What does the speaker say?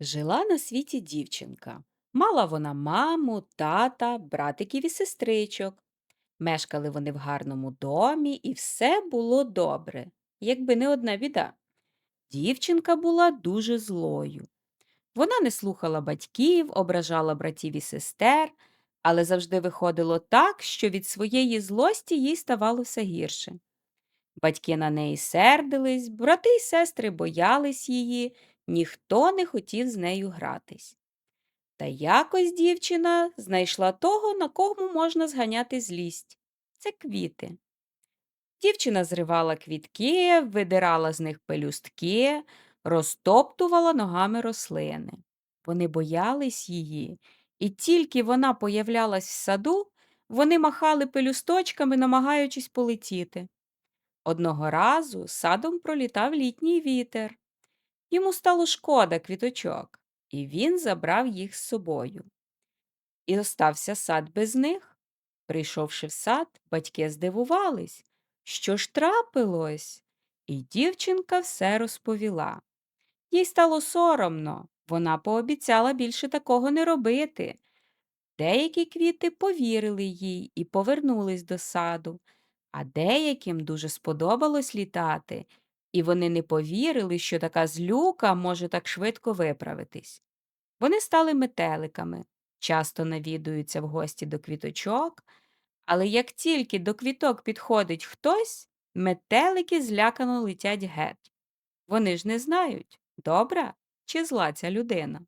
Жила на світі дівчинка. Мала вона маму, тата, братиків і сестричок. Мешкали вони в гарному домі, і все було добре, якби не одна біда. Дівчинка була дуже злою. Вона не слухала батьків, ображала братів і сестер, але завжди виходило так, що від своєї злості їй ставало все гірше. Батьки на неї сердились, брати й сестри боялись її, ніхто не хотів з нею гратись. Та якось дівчина знайшла того, на кому можна зганяти злість. Це квіти. Дівчина зривала квітки, видирала з них пелюстки, розтоптувала ногами рослини. Вони боялись її, і тільки вона появлялась в саду, вони махали пелюсточками, намагаючись полетіти. Одного разу садом пролітав літній вітер. Йому стало шкода квіточок, і він забрав їх з собою. І остався сад без них. Прийшовши в сад, батьки здивувались, що ж трапилось, і дівчинка все розповіла. Їй стало соромно, вона пообіцяла більше такого не робити. Деякі квіти повірили їй і повернулись до саду, а деяким дуже сподобалось літати, і вони не повірили, що така злюка може так швидко виправитись. Вони стали метеликами, часто навідуються в гості до квіточок, але як тільки до квіток підходить хтось, метелики злякано летять геть. Вони ж не знають, добра чи зла ця людина.